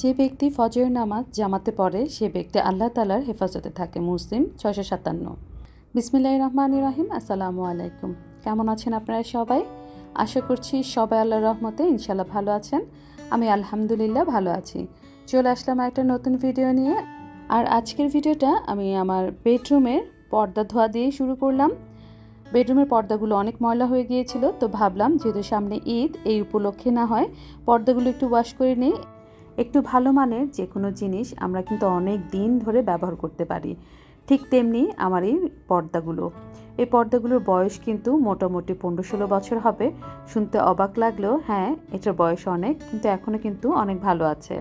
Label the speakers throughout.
Speaker 1: যে ব্যক্তি ফজরের নামাজ জামাতে পড়ে, সে ব্যক্তি আল্লাহ তালার হেফাজতে থাকে। মুসলিম, ছয়শো সাতান্ন। বিসমিল্লাহ রহমান রাহিম। আসসালামু আলাইকুম। কেমন আছেন আপনারা সবাই? আশা করছি সবাই আল্লাহর রহমতে ইনশাল্লাহ ভালো আছেন। আমি আলহামদুলিল্লাহ ভালো আছি। চলে আসলাম একটা নতুন ভিডিও নিয়ে। আর আজকের ভিডিওটা আমি আমার বেডরুমের পর্দা ধোয়া দিয়ে শুরু করলাম। বেডরুমের পর্দাগুলো অনেক ময়লা হয়ে গিয়েছিল, তো ভাবলাম যেহেতু সামনে ঈদ, এই উপলক্ষে না হয় পর্দাগুলো একটু ওয়াশ করে নিই। একটু ভালো মানের যে কোনো জিনিস আমরা কিন্তু অনেক দিন ধরে ব্যবহার করতে পারি। ঠিক তেমনি আমার এই পর্দাগুলো। এই পর্দাগুলোর বয়স কিন্তু মোটামুটি পনেরো ষোলো বছর হবে। শুনতে অবাক লাগলেও হ্যাঁ এটার বয়স অনেক, কিন্তু এখনও কিন্তু অনেক ভালো আছে।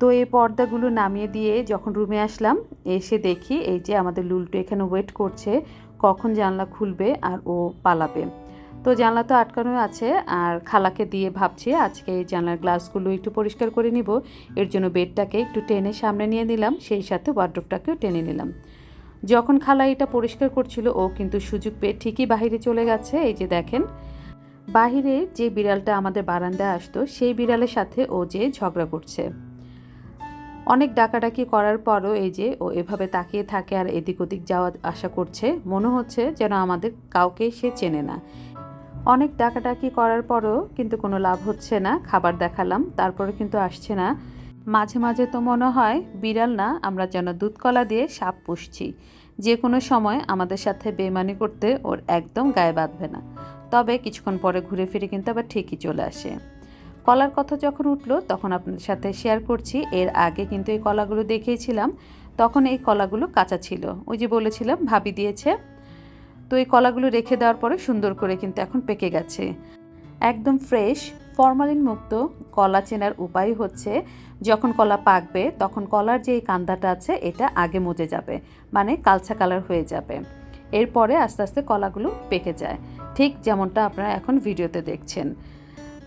Speaker 1: তো এই পর্দাগুলো নামিয়ে দিয়ে যখন রুমে আসলাম, এসে দেখি এই যে আমাদের লুলটু এখানে ওয়েট করছে, কখন জানলা খুলবে আর ও পালাবে। তো জানলা তো আটকানো আছে, আর খালাকে দিয়ে ভাবছি আজকে এই জানলার গ্লাসগুলো একটু পরিষ্কার করে নিব। এর জন্য বেডটাকে একটু টেনে সামনে নিয়ে নিলাম, সেই সাথে ওয়ার্ড্রোপটাকেও টেনে নিলাম। যখন খালা এটা পরিষ্কার করছিল, ও কিন্তু সুযোগ পেয়ে ঠিকই বাহিরে চলে গেছে, এই যে দেখেন। বাহিরে যে বিড়ালটা আমাদের বারান্দায় আসতো, সেই বিড়ালের সাথে ও যে ঝগড়া করছে। অনেক ডাকাডাকি করার পরও এই যে ও এভাবে তাকিয়ে থাকে আর এদিক ওদিক যাওয়া আশা করছে। মনে হচ্ছে যেন আমাদের কাউকে সে চেনে না। অনেক ডাকাডাকি করার পরও কিন্তু কোনো লাভ হচ্ছে না, খাবার দেখালাম তারপরে কিন্তু আসছে না। মাঝে মাঝে তো মনে হয়, বিড়াল না, আমরা যেন দুধকলা দিয়ে সাপ পুষছি। যে কোনো সময় আমাদের সাথে বেমানি করতে ওর একদম গায়ে বাঁধবে না। তবে কিছুক্ষণ পরে ঘুরে ফিরে কিন্তু আবার ঠিকই চলে আসে। কলার কথা যখন উঠল, তখন আপনাদের সাথে শেয়ার করছি। এর আগে কিন্তু এই কলাগুলো দেখিয়েছিলাম। তখন এই কলাগুলো কাঁচা ছিল। ওই যে বলেছিলাম, ভাবি দিয়েছে। তো এই কলাগুলো রেখে দেওয়ার পরে সুন্দর করে কিন্তু এখন পেকে গেছে। একদম ফ্রেশ, ফরমালিন মুক্ত কলা চেনার উপায় হচ্ছে, যখন কলা পাকবে, তখন কলার যে কান্দাটা আছে, এটা আগে মজে যাবে মানে কালচা কালার হয়ে যাবে। এরপরে আস্তে আস্তে কলাগুলো পেকে যায়, ঠিক যেমনটা আপনারা এখন ভিডিওতে দেখছেন।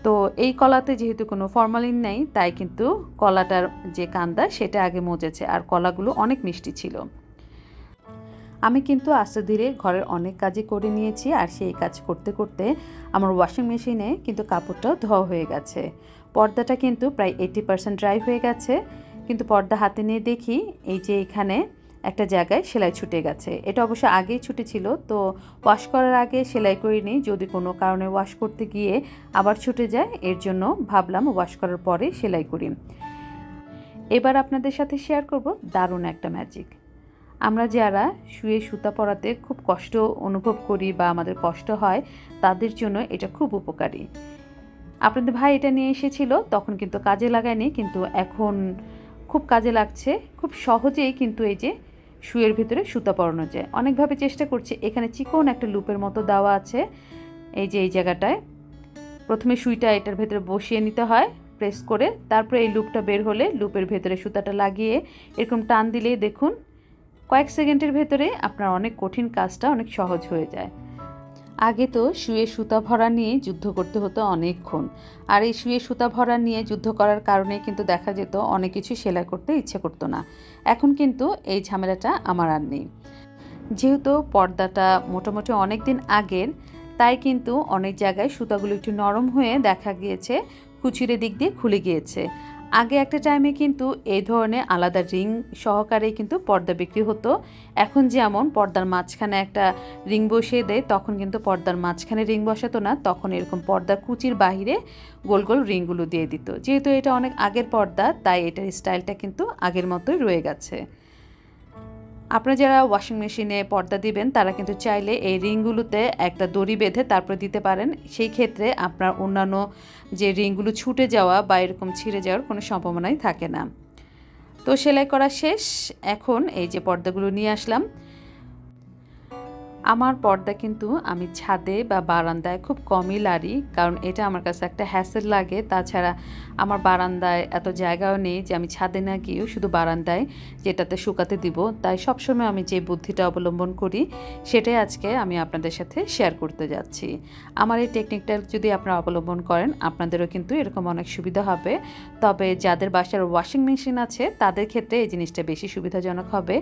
Speaker 1: তো এই কলাতে যেহেতু কোনো ফরমালিন নেই, তাই কিন্তু কলাটার যে কান্দা, সেটা আগে মজেছে, আর কলাগুলো অনেক মিষ্টি ছিল। আমি কিন্তু আস্তে ধীরে ঘরের অনেক কাজই করে নিয়েছি আর সেই কাজ করতে করতে আমার ওয়াশিং মেশিনে কিন্তু কাপড়টাও ধোয়া হয়ে গেছে। পর্দাটা কিন্তু প্রায় এইটি পার্সেন্ট ড্রাই হয়ে গেছে। কিন্তু পর্দা হাতে নিয়ে দেখি এই যে এখানে একটা জায়গায় সেলাই ছুটে গেছে। এটা অবশ্য আগেই ছুটেছিল তো ওয়াশ করার আগে সেলাই করিনি যদি কোনো কারণে ওয়াশ করতে গিয়ে আবার ছুটে যায়, এর জন্য ভাবলাম ওয়াশ করার পরে সেলাই করি। এবার আপনাদের সাথে শেয়ার করব দারুণ একটা ম্যাজিক আমরা যারা শুয়ে সুতা পরাতে খুব কষ্ট অনুভব করি বা আমাদের কষ্ট হয়, তাদের জন্য এটা খুব উপকারী। আপনাদের ভাই এটা নিয়ে এসেছিল, তখন কিন্তু কাজে লাগায়নি, কিন্তু এখন খুব কাজে লাগছে। খুব সহজেই কিন্তু এই যে শুয়ের ভিতরে সুতা পরানো যায়। অনেকভাবে চেষ্টা করছে, এখানে চিকন একটা লুপের মতো দেওয়া আছে, এই যে এই জায়গাটায়। প্রথমে সুইটা এটার ভেতরে বসিয়ে নিতে হয়, প্রেস করে, তারপরে এই লুপটা বের হলে লুপের ভেতরে সুতাটা লাগিয়ে এরকম টান দিলেই দেখুন কয়েক সেকেন্ডের ভেতরে আপনার অনেক কঠিন কাজটা অনেক সহজ হয়ে যায়। আগে তো শুয়ে সুতা ভরা নিয়ে যুদ্ধ করতে হতো অনেকক্ষণ। আর এই শুয়ে সুতা ভরা নিয়ে যুদ্ধ করার কারণে কিন্তু দেখা যেত অনেক কিছু সেলাই করতে ইচ্ছে করতো না। এখন কিন্তু এই ঝামেলাটা আমার আর নেই। যেহেতু পর্দাটা মোটামুটি অনেক দিন আগের, তাই কিন্তু অনেক জায়গায় সুতাগুলো একটু নরম হয়ে দেখা গিয়েছে, কুচিরে দিক দিয়ে খুলে গিয়েছে। আগে একটা টাইমে কিন্তু এই ধরনের আলাদা রিং সহকারে কিন্তু পর্দা বিক্রি হতো। এখন যেমন পর্দার মাঝখানে একটা রিং বসিয়ে দেয়, তখন কিন্তু পর্দার মাঝখানে রিং বসাতো না, তখন এরকম পর্দা কুচির বাহিরে গোল গোল রিংগুলো দিয়ে দিত। যেহেতু এটা অনেক আগের পর্দা, তাই এটার স্টাইলটা কিন্তু আগের মতোই রয়ে গেছে। আপনারা যারা ওয়াশিং মেশিনে পর্দা দিবেন, তারা কিন্তু চাইলে এই রিংগুলোতে একটা দড়ি বেঁধে তারপরে দিতে পারেন। সেই ক্ষেত্রে আপনার অন্যান্য যে রিংগুলো ছুটে যাওয়া বা এরকম ছিঁড়ে যাওয়ার কোনো সম্ভাবনাই থাকে না। তো সেলাই করা শেষ। এখন এই যে পর্দাগুলো নিয়ে আসলাম। আমার পর্দা কিন্তু আমি ছাদে বা বারান্দায় খুব কমই লাড়ি, কারণ এটা আমার কাছে একটা হ্যাসেল লাগে। তাছাড়া আমার বারান্দায় এত জায়গাও নেই যে আমি ছাদে না গিয়েও শুধু বারান্দায় যেটাতে শুকাতে দিব। তাই সবসময় আমি যে বুদ্ধিটা অবলম্বন করি, সেটাই আজকে আমি আপনাদের সাথে শেয়ার করতে যাচ্ছি। আমার এই টেকনিকটা যদি আপনারা অবলম্বন করেন, আপনাদেরও কিন্তু এরকম অনেক সুবিধা হবে। তবে যাদের বাসার ওয়াশিং মেশিন আছে, তাদের ক্ষেত্রে এই জিনিসটা বেশি সুবিধাজনক হবে।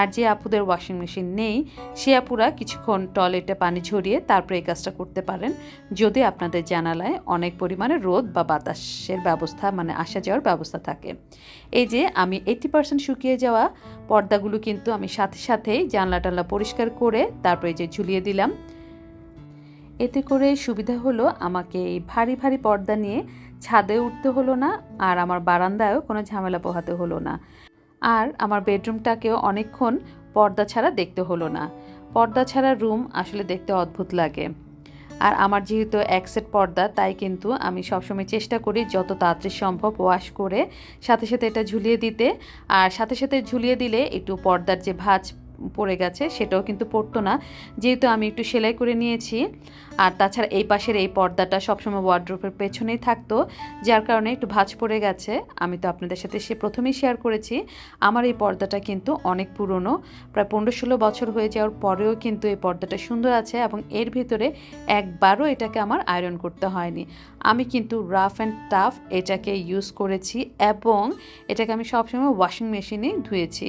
Speaker 1: আর যে আপুদের ওয়াশিং মেশিন নেই, সে আপুরা কিছুক্ষণ টয়লেটে পানি ঝরিয়ে তারপরে এই কাজটা করতে পারেন। যদি আপনাদের জানালায় অনেক পরিমাণে রোদ বা বাতাসের ব্যবস্থা মানে আসা যাওয়ার ব্যবস্থা থাকে। এই যে আমি এইটি পার্সেন্ট শুকিয়ে যাওয়া পর্দাগুলো কিন্তু আমি সাথে সাথেই জানলা টানলা পরিষ্কার করে তারপরে যে ঝুলিয়ে দিলাম। এতে করে সুবিধা হলো আমাকে এই ভারী ভারী পর্দা নিয়ে ছাদে উঠতে হলো না আর আমার বারান্দায়ও কোনো ঝামেলা পোহাতে হলো না। আর আমার বেডরুমটাকেও অনেকক্ষণ পর্দা ছাড়া দেখতে হলো না। পর্দা ছাড়া রুম আসলে দেখতে অদ্ভুত লাগে। আর আমার যেহেতু এক সেট পর্দা, তাই কিন্তু আমি সবসময় চেষ্টা করি যত তাড়াতাড়ি সম্ভব ওয়াশ করে, সাথে সাথে এটা ঝুলিয়ে দিতে। আর সাথে সাথে ঝুলিয়ে দিলে একটু পর্দার যে ভাঁজ পড়ে গেছে, সেটাও কিন্তু পড়তো না। যেহেতু আমি একটু সেলাই করে নিয়েছি, আর তাছাড়া এই পাশের এই পর্দাটা সবসময় ওয়ার্ড্রোপের পেছনেই থাকতো, যার কারণে একটু ভাঁজ পড়ে গেছে। আমি তো আপনাদের সাথে সে প্রথমেই শেয়ার করেছি। আমার এই পর্দাটা কিন্তু অনেক পুরনো, প্রায় পনেরো ষোলো বছর হয়ে যাওয়ার পরেও কিন্তু এই পর্দাটা সুন্দর আছে এবং এর ভিতরে একবারও এটাকে আমার আয়রন করতে হয়নি। আমি কিন্তু রাফ অ্যান্ড টাফ এটাকে ইউজ করেছি এবং এটাকে আমি সবসময় ওয়াশিং মেশিনে ধুয়েছি।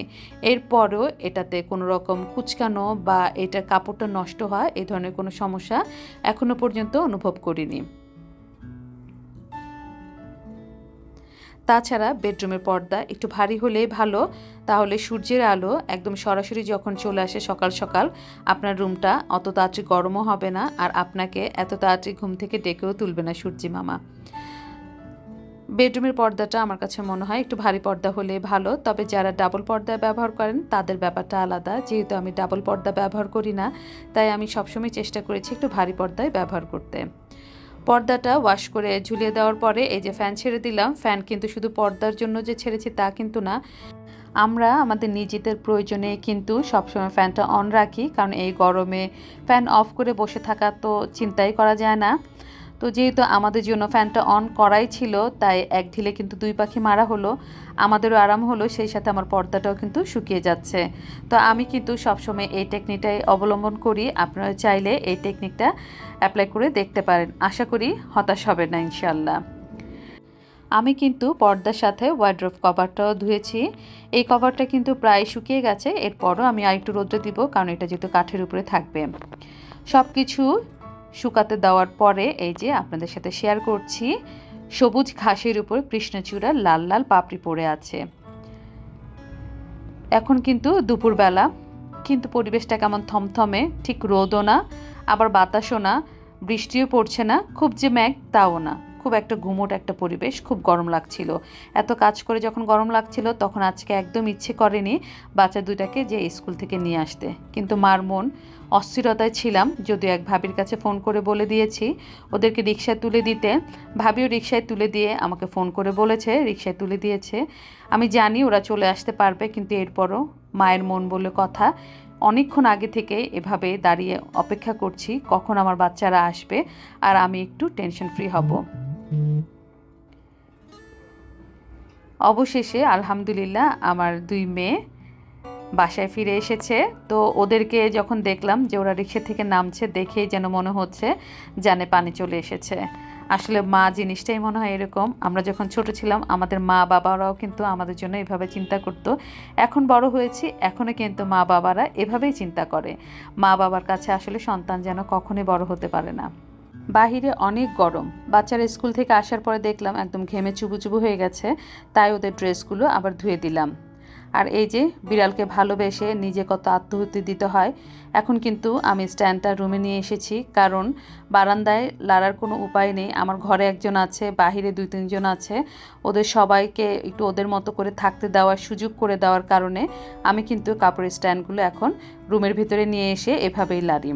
Speaker 1: এরপরও এটাতে কোনো রকম কুচকানো বা এটার কাপড়টা নষ্ট হয় এই ধরনের কোনো সমস্যা এখনও পর্যন্ত অনুভব করিনি। তাছাড়া বেডরুমের পর্দা একটু ভারী হলেই ভালো, তাহলে সূর্যের আলো একদম সরাসরি যখন চলে আসে সকাল সকাল, আপনার রুমটা অত তাড়াতাড়ি গরমও হবে না আর আপনাকে এত তাড়াতাড়ি ঘুম থেকে ডেকেও তুলবে না সূর্যি মামা। বেডরুমের পর্দাটা আমার কাছে মনে হয় একটু ভারী পর্দা হলে ভালো, তবে যারা ডাবল পর্দা ব্যবহার করেন তাদের ব্যাপারটা আলাদা। যেহেতু আমি ডাবল পর্দা ব্যবহার করি না, তাই আমি সবসময় চেষ্টা করেছি একটু ভারী পর্দায় ব্যবহার করতে। পর্দাটা ওয়াশ করে ঝুলিয়ে দেওয়ার পরে এই যে ফ্যান ছেড়ে দিলাম ফ্যান কিন্তু শুধু পর্দার জন্য যে ছেড়েছি তা কিন্তু না। আমরা আমাদের নিজেদের প্রয়োজনে কিন্তু সবসময় ফ্যানটা অন রাখি, কারণ এই গরমে ফ্যান অফ করে বসে থাকা তো চিন্তাই করা যায় না। তো যেহেতু আমাদের জন্য ফ্যানটা অন করাই ছিল, তাই এক ঢিলে কিন্তু দুই পাখি মারা হলো। আমাদেরও আরাম হলো, সেই সাথে আমার পর্দাটাও কিন্তু শুকিয়ে যাচ্ছে। তো আমি কিন্তু সবসময় এই টেকনিকটাই অবলম্বন করি। আপনারা চাইলে এই টেকনিকটা অ্যাপ্লাই করে দেখতে পারেন। আশা করি হতাশ হবে না ইনশাল্লাহ আমি কিন্তু পর্দার সাথে ওয়ার্ড্রোফ কভারটাও ধুয়েছি। এই কভারটা কিন্তু প্রায় শুকিয়ে গেছে। এরপরও আমি আরেকটু রোদ্রে দিব, কারণ এটা যেহেতু কাঠের উপরে থাকবে। সব কিছু শুকাতে দেওয়ার পরে এই যে আপনাদের সাথে শেয়ার করছি, সবুজ ঘাসের উপর কৃষ্ণচূড়া লাল লাল পাপড়ি পড়ে আছে। এখন কিন্তু দুপুরবেলা, কিন্তু পরিবেশটা কেমন থমথমে, ঠিক রোদও না, আবার বাতাসও না, বৃষ্টিও পড়ছে না, খুব যে ম্যাগ তাও না। খুব একটা ঘুমোট একটা পরিবেশ, খুব গরম লাগছিল। এত কাজ করে যখন গরম লাগছিল, তখন আজকে একদম ইচ্ছে করেনি বাচ্চা দুটাকে যে স্কুল থেকে নিয়ে আসতে। কিন্তু মার মন, অস্থিরতায় ছিলাম। যদিও এক ভাবির কাছে ফোন করে বলে দিয়েছি, ওদেরকে রিক্সায় তুলে দিতে। ভাবিও রিক্সায় তুলে দিয়ে আমাকে ফোন করে বলেছে রিক্সায় তুলে দিয়েছে। আমি জানি ওরা চলে আসতে পারবে, কিন্তু এরপরও মায়ের মন বলে কথা, অনেকক্ষণ আগে থেকে এভাবে দাঁড়িয়ে অপেক্ষা করছি, কখন আমার বাচ্চারা আসবে, আর আমি একটু টেনশন ফ্রি হব। অবশেষে, আলহামদুলিল্লাহ, আমার দুই মেয়ে বাসায় ফিরে এসেছে। তো ওদেরকে যখন দেখলাম যে ওরা রিক্সা থেকে নামছে, দেখেই যেন মনে হচ্ছে জানে পানি চলে এসেছে। আসলে মা জিনিসটাই মনে হয় এরকম, আমরা যখন ছোট ছিলাম, আমাদের মা বাবারাও কিন্তু আমাদের জন্য এভাবে চিন্তা করতো। এখন বড় হয়েছি এখনও কিন্তু মা বাবারা এভাবেই চিন্তা করে। মা বাবার কাছে আসলে সন্তান যেন কখনোই বড় হতে পারে না। বাহিরে অনেক গরম। বাচ্চারা স্কুল থেকে আসার পরে দেখলাম একদম ঘেমে চুবু চুবু হয়ে গেছে, তাই ওদের ড্রেসগুলো আবার ধুয়ে দিলাম। আর এই যে বিড়ালকে ভালোবেসে নিজে কত আত্মহত্যা দিতে হয়, এখন কিন্তু আমি স্ট্যান্ডটা রুমে নিয়ে এসেছি, কারণ বারান্দায় লাড়ার কোনো উপায় নেই। আমার ঘরে একজন আছে, বাহিরে দুই তিনজন আছে। ওদের সবাইকে একটু ওদের মতো করে থাকতে দেওয়ার সুযোগ করে দেওয়ার কারণে আমি কিন্তু কাপড়ের স্ট্যান্ডগুলো এখন রুমের ভিতরে নিয়ে এসে এভাবেই লাড়ি।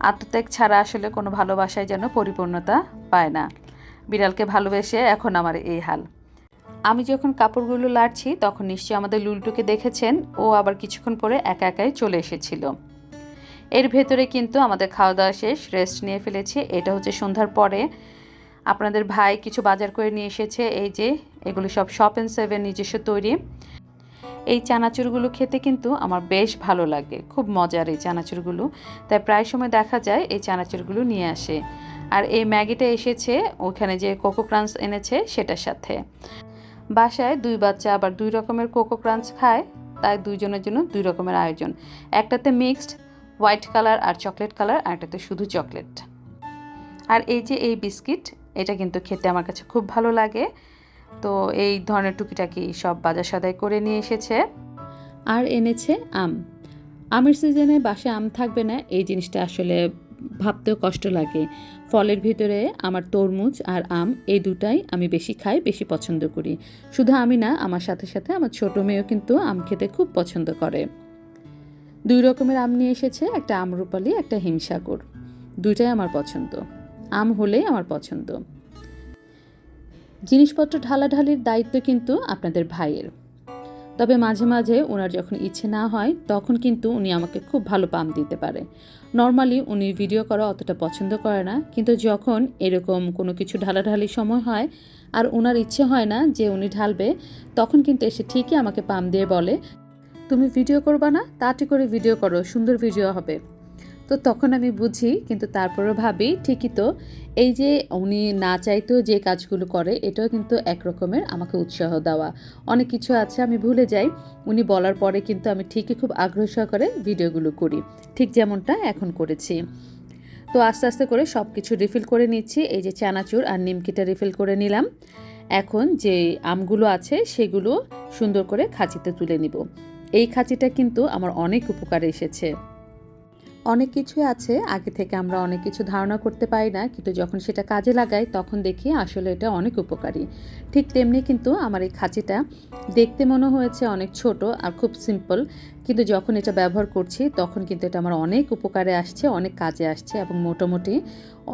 Speaker 1: আত্মত্যাগ ছাড়া আসলে কোনো ভালোবাসায় যেন পরিপূর্ণতা পায় না। বিড়ালকে ভালোবেসে এখন আমার এই হাল। আমি যখন কাপড়গুলো লাড়ছি, তখন নিশ্চয়ই আমাদের লুলটুকে দেখেছেন, ও আবার কিছুক্ষণ পরে একা একাই চলে এসেছিল। এর ভেতরে কিন্তু আমাদের খাওয়া দাওয়া শেষ রেস্ট নিয়ে ফেলেছি। এটা হচ্ছে সন্ধ্যার পরে। আপনাদের ভাই কিছু বাজার করে নিয়ে এসেছে, এই যে, এগুলো সব শপ অ্যান্ড সেভেন নিজস্ব তৈরি। এই চানাচুরগুলো খেতে কিন্তু আমার বেশ ভালো লাগে। খুব মজার এই চানাচুরগুলো। তাই প্রায় সময় দেখা যায় এই চানাচুরগুলো নিয়ে আসে। আর এই ম্যাগিটা এসেছে, ওখানে যে কোকো ক্রাঞ্চ এনেছে সেটার সাথে। বাসায় দুই বাচ্চা আবার দুই রকমের কোকো ক্রাঞ্চ খায়, তাই দুইজনের জন্য দুই রকমের আয়োজন। একটাতে মিক্সড, হোয়াইট কালার আর চকলেট কালার, আর একটাতে শুধু চকলেট। আর এই যে এই বিস্কিট, এটা কিন্তু খেতে আমার কাছে খুব ভালো লাগে। তো এই ধরনের টুকিটাকি সব বাজার সদাই করে নিয়ে এসেছে। আর এনেছে আম। আমের সিজনে বাসে আম থাকবে না, এই জিনিসটা আসলে ভাবতেও কষ্ট লাগে। ফলের ভিতরে আমার তরমুজ আর আম, এই দুটাই আমি বেশি খাই, বেশি পছন্দ করি। শুধু আমি না, আমার সাথে সাথে আমার ছোটো মেয়েও কিন্তু আম খেতে খুব পছন্দ করে। দুই রকমের আম নিয়ে এসেছে, একটা আমরুপালি, একটা হিমসাগর। দুইটাই আমার পছন্দ। আম হলেই আমার পছন্দ। জিনিসপত্র ঢালাঢালির দায়িত্ব কিন্তু আপনাদের ভাইয়ের। তবে মাঝে মাঝে ওনার যখন ইচ্ছে না হয়, তখন কিন্তু উনি আমাকে খুব ভালো পাম দিতে পারে। নর্মালি উনি ভিডিও করা অতটা পছন্দ করে না, কিন্তু যখন এরকম কোনো কিছু ঢালাঢালি সময় হয় আর ওনার ইচ্ছে হয় না যে উনি ঢালবে, তখন কিন্তু এসে ঠিকই আমাকে পাম দিয়ে বলে, তুমি ভিডিও করবা না তাড়াতাড়ি করে ভিডিও করো, সুন্দর ভিডিও হবে। তো তখন আমি বুঝি, কিন্তু তারপরেও ভাবি, ঠিকই তো। এই যে উনি না চাইতেও যে কাজগুলো করে, এটাও কিন্তু এক রকমের আমাকে উৎসাহ দেওয়া। অনেক কিছু আছে, আমি ভুলে যাই। উনি বলার পরে কিন্তু আমি ঠিকই খুব আগ্রহ সহকারে ভিডিওগুলো করি। ঠিক যেমনটা এখন করেছি। তো আস্তে আস্তে করে সব কিছু রিফিল করে নিচ্ছি। এই যে চানাচুর আর নিমকিটা রিফিল করে নিলাম। এখন যে আমগুলো আছে, সেগুলো সুন্দর করে খাঁচিতে তুলে নিব। এই খাঁচিটা কিন্তু আমার অনেক উপকারে এসেছে। অনেক কিছুই আছে, আগে থেকে আমরা অনেক কিছু ধারণা করতে পারি না, কিন্তু যখন সেটা কাজে লাগাই, তখন দেখি আসলে এটা অনেক উপকারী। ঠিক তেমনি কিন্তু আমার এই খাঁচিটা দেখতে মনে হয়েছে অনেক ছোট আর খুব সিম্পল কিন্তু যখন এটা ব্যবহার করছি, তখন কিন্তু এটা আমার অনেক উপকারে আসছে, অনেক কাজে আসছে এবং মোটামুটি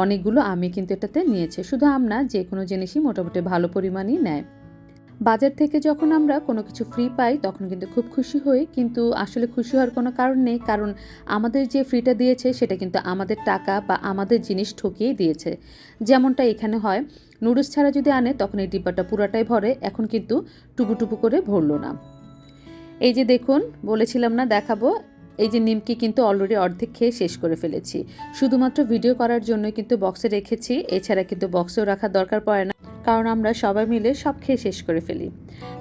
Speaker 1: অনেকগুলো আমি কিন্তু এটাতে নিয়েছে। শুধু আমরা যে কোনো জিনিসই মোটামুটি ভালো পরিমাণই নেয়। বাজার থেকে যখন আমরা কোনো কিছু ফ্রি পাই, তখন কিন্তু খুব খুশি হই। কিন্তু আসলে খুশি হওয়ার কোনো কারণ নেই, কারণ আমাদের যে ফ্রিটা দিয়েছে, সেটা কিন্তু আমাদের টাকা বা আমাদের জিনিস ঠকিয়েই দিয়েছে। যেমনটা এখানে হয়, নুডলস ছাড়া যদি আনে, তখন এই ডিব্বাটা পুরাটাই ভরে, এখন কিন্তু টুপু টুপু করে ভরলো না। এই যে দেখুন, বলেছিলাম না দেখাবো, এই যে নিমকি কিন্তু অলরেডি অর্ধেক খেয়ে শেষ করে ফেলেছি। শুধুমাত্র ভিডিও করার জন্য কিন্তু বক্সে রেখেছি, এছাড়া কিন্তু বক্সেও রাখার দরকার পড়ে না। কারণ আমরা সবাই মিলে সব খেয়ে শেষ করে ফেলি।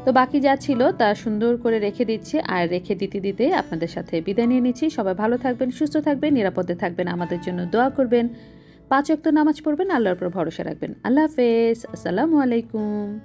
Speaker 1: তো বাকি যা ছিল তা সুন্দর করে রেখে দিচ্ছি আর রেখে দিতে দিতে আপনাদের সাথে বিদায় নিয়ে নিচ্ছি। সবাই ভালো থাকবেন, সুস্থ থাকবেন, নিরাপদে থাকবেন, আমাদের জন্য দোয়া করবেন। পাঁচ অক্ত নামাজ পড়বেন, আল্লাহর উপর ভরসা রাখবেন। আল্লাহ হাফেজ। আসসালামু আলাইকুম।